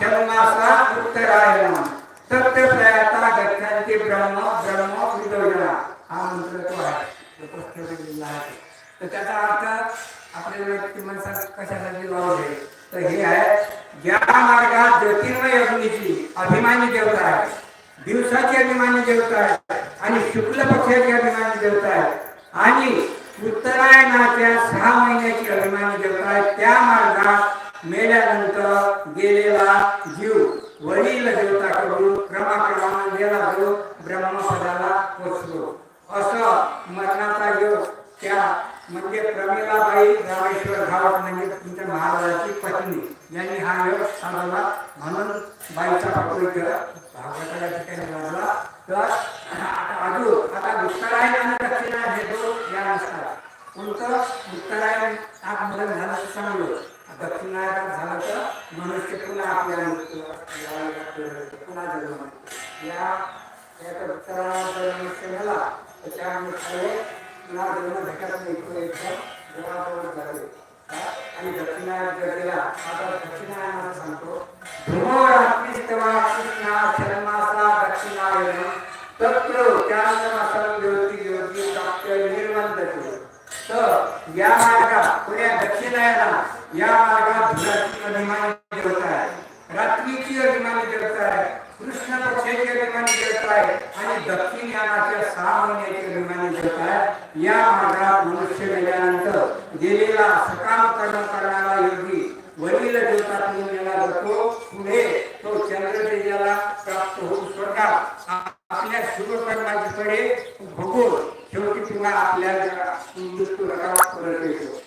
शुक्ला उत्तरायण. सत्य प्रयाता गच्छन्ति ब्रह्म ब्रह्म विदोजना. हा मंत्र तो आहे. तो पुस्तकामध्ये लिहिलेला आहे. तर त्याचा अर्थ आपल्याला ती माणसात कशासाठी लावले तर हे आहे ज्या मार्गात ज्योतिर्मय अग्नीची अभिमानी देवता आहे दिवसाची अभिमानी देवता आहे आणि शुक्ल पक्षाची अभिमानी देवता आहे आणि उत्तरायणाच्या सहा महिन्याची अभिमानी देवता आहे त्या मार्गात मेल्यानंतर गेलेला जीव वडील देवताकडून क्रमाक्रमाने गेला जो ब्रह्मपदाला पोचलो. असं मरणाचा योग त्या म्हणजे प्रमिलाबाई रामेश्वर घावट म्हणजे तुमच्या महाराजाची पत्नी. यांनी हा योग साधला म्हणून बाईचा पवित्र भागवताच्या ठिकाणी लागला तर अजून आता दुष्काळायन आणि दक्षिणायन हे दोन या नसतात कोणतं? उत्तरायण आगमन झालं चांगलं दक्षिणायन झालं तर मनुष्य पुन्हा आपल्याला पुन्हा जन्म या याचा उत्तरायण जर मनुष्य झाला तर त्यामुळे पुन्हा जन्म भेटत नाही तो एकदम देवाजवळ आणि दक्षिणायन जर गेला आता दक्षिणायनाला सांगतो धुमोरात्मिस्तवा कृष्णा शर्मासा दक्षिणायन तत्र त्यानंतर ज्योती ज्योती प्राप्य तर या मार्गात पुण्या दक्षिणायना या मार्गात धुराची अभिमानी देवता आहे. रात्रीची अभिमानी देवता आहे. कृष्ण पक्षाची अभिमानी देवता आहे. आणि दक्षिण यानाच्या सहा महिन्याची अभिमानी देवता आहे. या मार्गात मनुष्य गेल्यानंतर गेलेला सकाम कर्म करणारा योगी वरील देवतातून गेला जातो. पुढे तो चंद्रतेजाला प्राप्त होऊन स्वर्गात आपल्या शुभकर्माची कडे भोगून शेवटी पुन्हा आपल्या मृत्यू रकात परत येतो.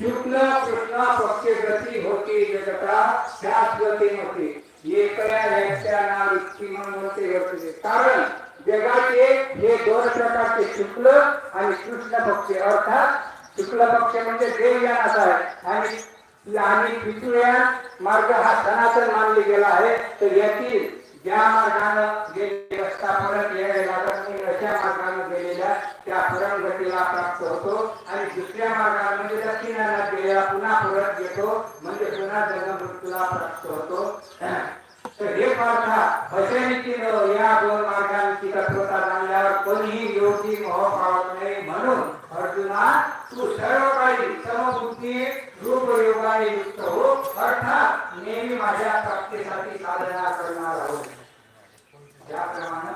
शुक्ल कृष्ण पक्ष गती होती जगता शाश्वती होती एकऱ्या व्याख्याना वृत्ती म्हणते होते. कारण जगाचे हे दोन प्रकारचे शुक्ल आणि कृष्ण पक्ष. अर्थात शुक्ल पक्ष म्हणजे देवयान असा आहे. आणि आणि पितृयान मार्ग हा सनातन मानले गेला आहे. तर यातील ज्या मार्गानं गेले रस्ता परत यायला लागत अशा मार्गानं गेलेल्या त्या परमगतीला प्राप्त होतो आणि दुसऱ्या मार्गाला म्हणजे दक्षिणाला गेलेला पुन्हा परत येतो म्हणजे पुन्हा जन्ममृत्यूला प्राप्त होतो तर हे पार्था अशा या दोन मार्गांची तत्वता जाणल्यावर कोणीही योगी मोह पावत नाही म्हणून अर्जुना तू सर्व काही समबुद्धी रूप योगाने युक्त हो. अर्थात नेहमी माझ्या प्राप्तीसाठी साधना करणार आहोत. ज्याप्रमाणे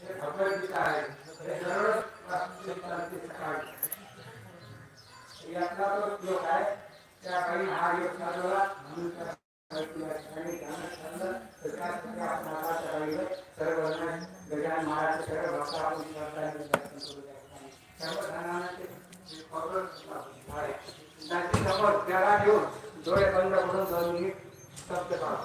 हे भगवद्गीता आहे. हे सर्व सकाळी. यातला तो श्लोक आहे त्या काही हा योग साधला म्हणून गजान महाराज सर्व त्याला घेऊन डोळे बंद करून दोन मिनिट शब्द काढा